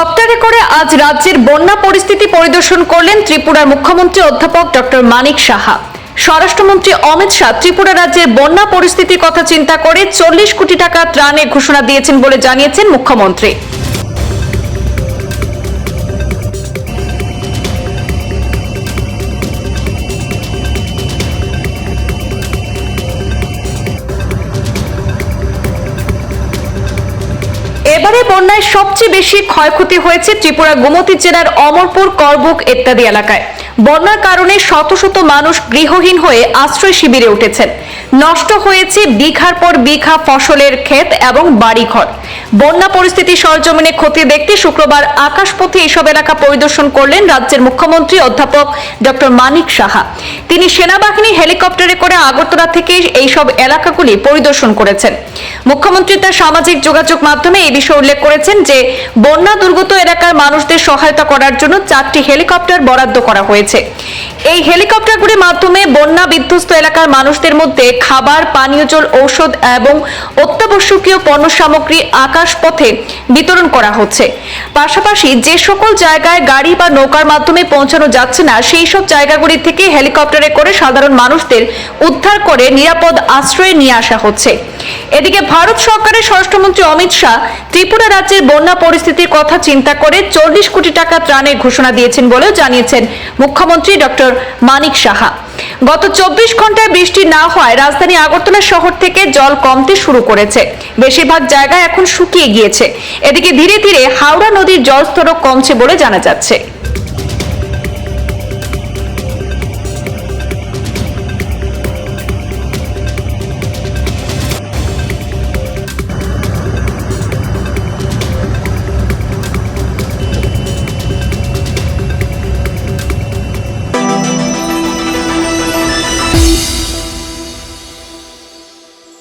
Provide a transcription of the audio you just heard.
কপ্টারে করে আজ রাজ্যের বন্যা পরিস্থিতি পরিদর্শন করলেন ত্রিপুরার মুখ্যমন্ত্রী অধ্যাপক ডক্টর মানিক সাহা। স্বরাষ্ট্রমন্ত্রী অমিত শাহ ত্রিপুরা রাজ্যের বন্যা পরিস্থিতির কথা চিন্তা করে চল্লিশ কোটি টাকা ত্রাণের ঘোষণা দিয়েছেন বলে জানিয়েছেন মুখ্যমন্ত্রী। এবারে বন্যায় সবচেয়ে বেশি ক্ষয়ক্ষতি হয়েছে ত্রিপুরা গোমতী জেলার অমরপুর, করবুক ইত্যাদি এলাকায়। বন্যার কারণে শত শত মানুষ গৃহহীন হয়ে আশ্রয় শিবিরে উঠেছেন। নষ্ট হয়েছে বিঘার পর বিঘা ফসলের ক্ষেত এবং বাড়িঘর। বন্যা পরিস্থিতি সরজমিনে খতিয়ে দেখতে শুক্রবার আকাশপথে এইসব এলাকা পরিদর্শন করলেন রাজ্যের মুখ্যমন্ত্রী অধ্যাপক ডক্টর মানিক সাহা। তিনি সেনাবাহিনী হেলিকপ্টারে করে আগরতলা থেকে এইসব এলাকাগুলি পরিদর্শন করেছেন। মুখ্যমন্ত্রী তার সামাজিক যোগাযোগ মাধ্যমে এই বিষয়ে উল্লেখ করেছেন যে, বন্যা দুর্গত এলাকার মানুষদের সহায়তা করার জন্য চারটি হেলিকপ্টার বরাদ্দ করা হয়েছে। এই হেলিকপ্টারগুলির মাধ্যমে বন্যা বিধ্বস্ত এলাকার মানুষদের মধ্যে খাবার, পানীয় জল, ঔষধ এবং অত্যাবশ্যকীয় পণ্য সামগ্রী আকাশপথে বিতরণ করা হচ্ছে। পাশাপাশি যে সকল জায়গায় গাড়ি বা নৌকার মাধ্যমে পৌঁছানো যাচ্ছে না, সেই সব জায়গাগুলি থেকে হেলিকপ্টারে করে সাধারণ মানুষদের উদ্ধার করে নিরাপদ আশ্রয়ে নিয়ে আসা হচ্ছে। এদিকে ভারত সরকারের স্বরাষ্ট্রমন্ত্রী অমিত শাহ ত্রিপুরা রাজ্যের বন্যা পরিস্থিতির কথা চিন্তা করে চল্লিশ কোটি টাকা ত্রাণের ঘোষণা দিয়েছেন বলেও জানিয়েছেন মুখ্যমন্ত্রী ডক্টর মানিক সাহা। গত চব্বিশ ঘন্টায় বৃষ্টি না হওয়ায় রাজধানী আগরতলা শহর থেকে জল কমতে শুরু করেছে। বেশিরভাগ জায়গায় এখন শুকিয়ে গিয়েছে। এদিকে ধীরে ধীরে হাওড়া নদীর জলস্তরও কমছে বলে জানা যাচ্ছে।